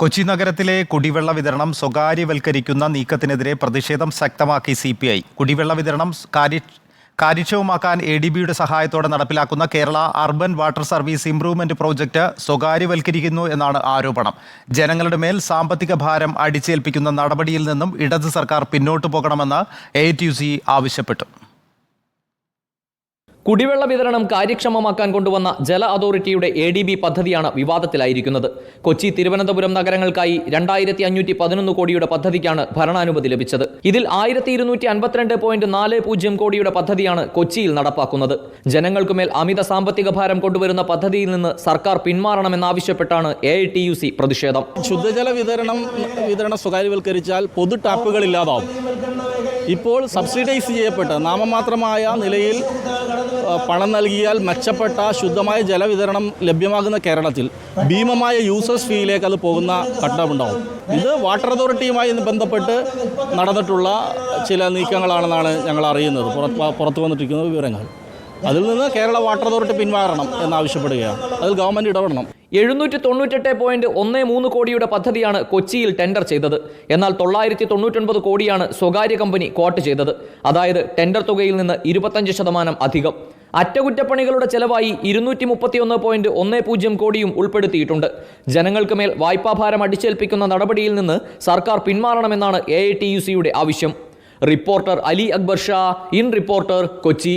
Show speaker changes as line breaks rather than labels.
കൊച്ചി നഗരത്തിലെ കുടിവെള്ള വിതരണം സ്വകാര്യവൽക്കരിക്കുന്ന നീക്കത്തിനെതിരെ പ്രതിഷേധം ശക്തമാക്കി സി പി ഐ. കുടിവെള്ള വിതരണം കാര്യ കാര്യക്ഷമമാക്കാൻ എ ഡി ബിയുടെ സഹായത്തോടെ നടപ്പിലാക്കുന്ന Kerala urban water service improvement project സ്വകാര്യവൽക്കരിക്കുന്നു എന്നാണ് ആരോപണം. ജനങ്ങളുടെ മേൽ സാമ്പത്തിക ഭാരം അടിച്ചേൽപ്പിക്കുന്ന നടപടിയിൽ നിന്നും ഇടത് സർക്കാർ പിന്നോട്ടു പോകണമെന്ന് എ ആവശ്യപ്പെട്ടു.
കുടിവെള്ള വിതരണം കാര്യക്ഷമമാക്കാൻ കൊണ്ടുവന്ന ജല അതോറിറ്റിയുടെ എ ഡി ബി പദ്ധതിയാണ് വിവാദത്തിലായിരിക്കുന്നത്. കൊച്ചി തിരുവനന്തപുരം നഗരങ്ങൾക്കായി രണ്ടായിരത്തി അഞ്ഞൂറ്റി പതിനൊന്ന് കോടിയുടെ പദ്ധതിക്കാണ് ഭരണാനുമതി ലഭിച്ചത്. ഇതിൽ ആയിരത്തി ഇരുന്നൂറ്റി അൻപത്തിരണ്ട് പോയിന്റ് നാല് പൂജ്യം കോടിയുടെ പദ്ധതിയാണ് കൊച്ചിയിൽ നടപ്പാക്കുന്നത്. ജനങ്ങൾക്കുമേൽ അമിത സാമ്പത്തിക ഭാരം കൊണ്ടുവരുന്ന പദ്ധതിയിൽ നിന്ന് സർക്കാർ പിന്മാറണമെന്നാവശ്യപ്പെട്ടാണ് A I T U C പ്രതിഷേധം.
ശുദ്ധജല വിതരണം വിതരണം സ്വകാര്യവൽക്കരിച്ചാൽ പൊതു ടാപ്പുകൾ ഇല്ലാതാവും. ഇപ്പോൾ സബ്സിഡൈസ് ചെയ്യപ്പെട്ട നാമമാത്രമായ നിലയിൽ പണം നൽകിയാൽ മെച്ചപ്പെട്ട ശുദ്ധമായ ജലവിതരണം ലഭ്യമാകുന്ന കേരളത്തിൽ ഭീമമായ യൂസേഴ്സ് ഫീയിലേക്ക് അത് പോകുന്ന ഘട്ടമുണ്ടാവും. ഇത് വാട്ടർ അതോറിറ്റിയുമായി ബന്ധപ്പെട്ട് നടന്നിട്ടുള്ള ചില നീക്കങ്ങളാണെന്നാണ് ഞങ്ങൾ അറിയുന്നത്. പുറത്ത് വന്നിട്ടിരിക്കുന്ന വിവരങ്ങൾ. അതിൽ നിന്ന് കേരള വാട്ടർ അതോറിറ്റി പിന്മാറണം എന്നാവശ്യപ്പെടുകയാണ്. അതിൽ ഗവൺമെന്റ് ഇടപെടണം.
എഴുന്നൂറ്റി തൊണ്ണൂറ്റെട്ട് പോയിന്റ് ഒന്ന് മൂന്ന് കോടിയുടെ പദ്ധതിയാണ് കൊച്ചിയിൽ ടെൻഡർ ചെയ്തത്. എന്നാൽ തൊള്ളായിരത്തി തൊണ്ണൂറ്റൊൻപത് കോടിയാണ് സ്വകാര്യ കമ്പനി കോട്ട് ചെയ്തത്. അതായത് ടെൻഡർ തുകയിൽ നിന്ന് ഇരുപത്തഞ്ച് ശതമാനം അധികം. അറ്റകുറ്റപ്പണികളുടെ ചെലവായി ഇരുന്നൂറ്റി മുപ്പത്തിയൊന്ന് പോയിന്റ് ഒന്ന് പൂജ്യം കോടിയും ഉൾപ്പെടുത്തിയിട്ടുണ്ട്. ജനങ്ങൾക്ക് മേൽ വായ്പാഭാരം അടിച്ചേൽപ്പിക്കുന്ന നടപടിയിൽ നിന്ന് സർക്കാർ പിന്മാറണമെന്നാണ് എ ഐ ടി യു സിയുടെ ആവശ്യം. Reporter Ali Akbar Shah in reporter Kochi.